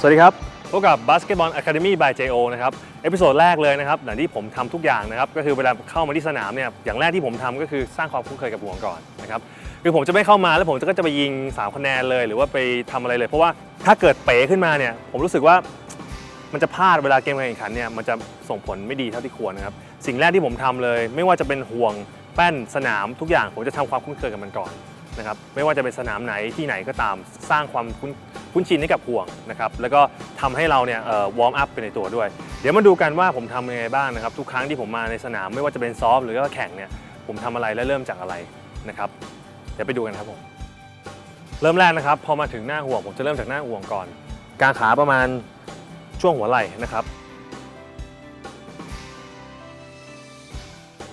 สวัสดีครับ พบกับ Basketball Academy by JO นะครับ เอพิโซดแรกเลยนะครับหลังที่ผมทำทุกอย่างนะครับ ก็คือเวลาเข้ามาที่สนามเนี่ย อย่างแรกที่ผมทำก็คือสร้างความคุ้นเคยกับห่วงก่อนนะครับ คือผมจะไม่เข้ามาแล้วผมก็จะไปยิง3คะแนนเลย หรือว่าไปทำอะไรเลย เพราะว่าถ้าเกิดเป๋ขึ้นมาเนี่ย ผมรู้สึกว่า มันจะพลาดเวลาเกมการแข่งขันเนี่ยมันจะส่งผลไม่ดีเท่าที่ควรนะครับ สิ่งแรกที่ผมทำเลย ไม่ว่าจะเป็นห่วงแป้นสนามทุกอย่างผมจะทำความคุ้นเคยกับมันก่อนนะครับไม่ว่าจะเป็นสนามไหนที่ไหนก็ตามสร้างความคุ้น คุ้นชินให้กับห่วงนะครับแล้วก็ทำให้เราเนี่ยวอร์มอัพไปในตัวด้วย เดี๋ยวมาดูกันว่าผมทำยังไงบ้างนะครับทุกครั้งที่ผมมาในสนามไม่ว่าจะเป็นซอมหรือว่าแข่งเนี่ยผมทำอะไรและเริ่มจากอะไรนะครับเดี๋ยวไปดูกันครับผมเริ่มแรกนะครับพอมาถึงหน้าห่วงผมจะเริ่มจากหน้าห่วงก่อนกางขาประมาณช่วงหัวไหล่นะครับ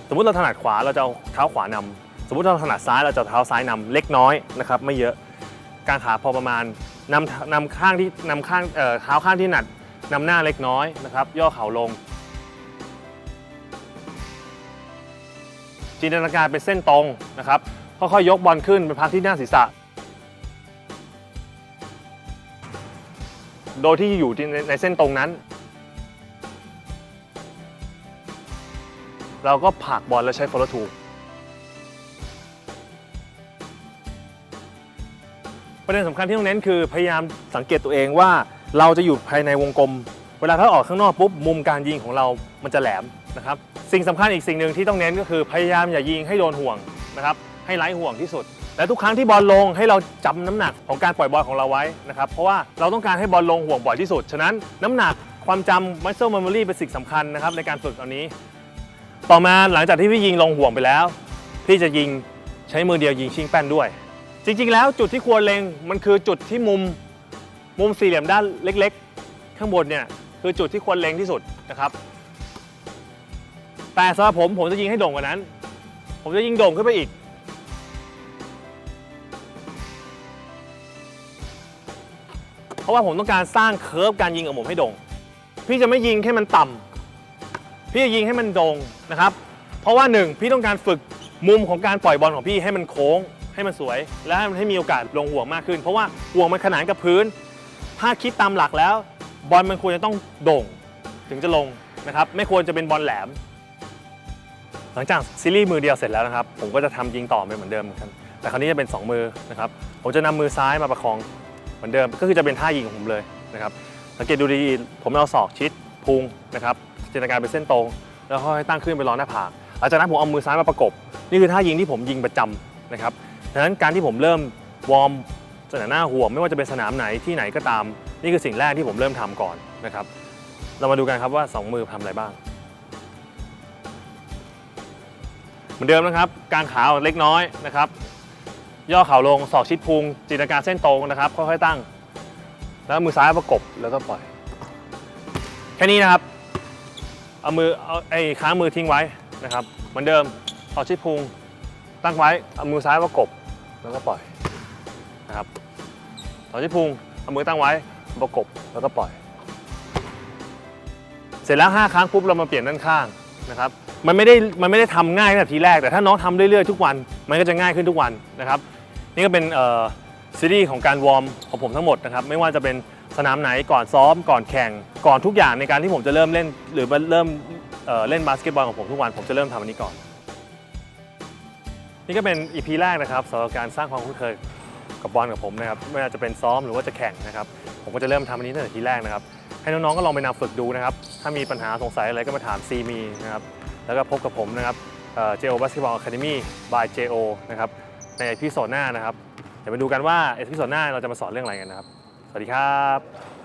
สมมุติเราถนัดขวาเราจะเอาเท้าขวานำสมมุติเราถนัดซ้ายเราจะเอาเท้าซ้ายนำเล็กน้อยนะครับไม่เยอะกางขาพอประมาณ นำนำข้างที่นำข้างเอ่อเท้าข้างที่หนัดนำหน้าเล็กน้อยนะครับ ย่อเข่าลง จินตนาการเป็นเส้นตรงนะครับค่อยๆยกบอลขึ้นไปพักที่หน้าศีรษะ โดยที่อยู่ในในเส้นตรงนั้น เราก็ผลักบอลแล้วใช้ follow through ประเด็นสำคัญที่ต้องเน้นคือพยายามสังเกตตัวเองว่าเราจะอยู่ภายในวงกลม เวลาถ้าออกข้างนอกปุ๊บมุมการยิงของเรามันจะแหลมนะครับสิ่งสำคัญอีกสิ่งหนึ่งที่ต้องเน้นก็คือพยายามอย่ายิงให้โดนห่วงนะครับให้ไร้ห่วงที่สุด และทุกครั้งที่บอลลงให้เราจำน้ำหนักของการปล่อยบอลของเราไว้นะครับเพราะว่าเราต้องการให้บอลลงห่วงบ่อยที่สุด ฉะนั้นน้ำหนักความจำ muscle memory เป็นสิ่งสำคัญนะครับในการฝึกตอนนี้ ต่อมาหลังจากที่พี่ยิงลงห่วงไปแล้ว พี่จะยิงใช้มือเดียวยิงชิงแป้นด้วย จริงๆ แล้วจุดที่ควรเล็งมันคือจุดที่มุมมุมสี่เหลี่ยมด้านเล็กๆ ข้างบนเนี่ยคือจุดที่ควรเล็งที่สุดนะครับ แต่สำหรับผมผมจะยิงให้โด่งกว่านั้น ผมจะยิงโด่งขึ้นไปอีก เพราะว่าผมต้องการสร้างเคิร์ฟการยิงของผมให้โด่ง พี่จะไม่ยิงแค่มันต่ำพี่จะยิงให้มันโด่งนะครับ เพราะว่าหนึ่งพี่ต้องการฝึกมุมของการปล่อยบอลของพี่ให้มันโค้ง ให้มันสวย และให้มันให้มีโอกาสลงห่วงมากขึ้น เพราะว่าห่วงมันขนานกับพื้น ถ้าคิดตามหลักแล้ว บอลมันควรจะต้องโด่งถึงจะลงนะครับไม่ควรจะเป็นบอลแหลม หลังจากซีรีส์มือเดียวเสร็จแล้วนะครับ ผมก็จะทำยิงต่อไปเหมือนเดิมเหมือนกันแต่คราวนี้จะเป็น 2 มือนะครับผมจะนำมือซ้ายมาประคองเหมือนเดิม ก็คือจะเป็นท่ายิงของผมเลยนะครับสังเกตดูดีๆผมเอาศอกชิดพุงนะครับจินตนาการเป็นเส้นตรง แล้วค่อยตั้งขึ้นไปรองหน้าผากหลังจากนั้นผมเอามือซ้ายมาประกบ นี่คือท่ายิงที่ผมยิงประจำ นะครับดังนั้นการที่ผมเริ่มวอร์มสนามหน้าห่วงไม่ว่าจะเป็นสนามไหนที่ไหนก็ตาม นี่คือสิ่งแรกที่ผมเริ่มทำก่อนนะครับ เรามาดูกันครับว่า 2 มือทำอะไรบ้าง เหมือนเดิมนะครับกางขาเล็กน้อยนะครับ ย่อเข่าลงศอกชิดพุงจินตนาการเส้นตรงนะครับค่อยๆตั้ง แล้วมือซ้ายประกบแล้วก็ปล่อย แค่นี้นะครับ เอามือเอาไอ้ค้างมือทิ้งไว้นะครับ เหมือนเดิมศอกชิดพุง ตั้งไว้ เอามือซ้ายประกบ แล้วก็ปล่อยนะครับศอกชิดพุง เอามือตั้งไว้ ประกบ แล้วก็ปล่อย เสร็จแล้ว 5 ครั้งปุ๊บเรามาเปลี่ยนด้านข้างนะครับ มันไม่ได้ มันไม่ได้ทำง่ายตั้งแต่ทีแรก แต่ถ้าน้องทำเรื่อยๆทุกวัน มันก็จะง่ายขึ้นทุกวันนะครับ นี่ก็เป็นซีรีส์ของการวอร์มของผมทั้งหมดนะครับ ไม่ว่าจะเป็นสนามไหนก่อนซ้อม ก่อนแข่ง ก่อนทุกอย่างในการที่ผมจะเริ่มเล่น หรือว่าเริ่มเเล่นบาสเกตบอลของผมทุกวัน ผมจะเริ่มทำอันนี้ก่อน นี่ก็เป็น EP แรกนะครับสำหรับการสร้างความคุ้นเคยกับบอลกับผมนะครับไม่ว่าจะเป็นซ้อมหรือว่าจะแข่งนะครับผมก็จะเริ่มทำอันนี้ตั้งแต่ทีแรกนะครับให้น้องๆก็ลองไปนำฝึกดูนะครับถ้ามีปัญหาสงสัยอะไรก็มาถามซีมีนะครับแล้วก็พบกับผมนะครับเอ่อ JO Basketball Academy by JO นะครับในเอพิโซดหน้านะครับเดี๋ยวมาดูกันว่าเอพิโซดหน้าเราจะมาสอนเรื่องอะไรกันนะครับ สวัสดีครับ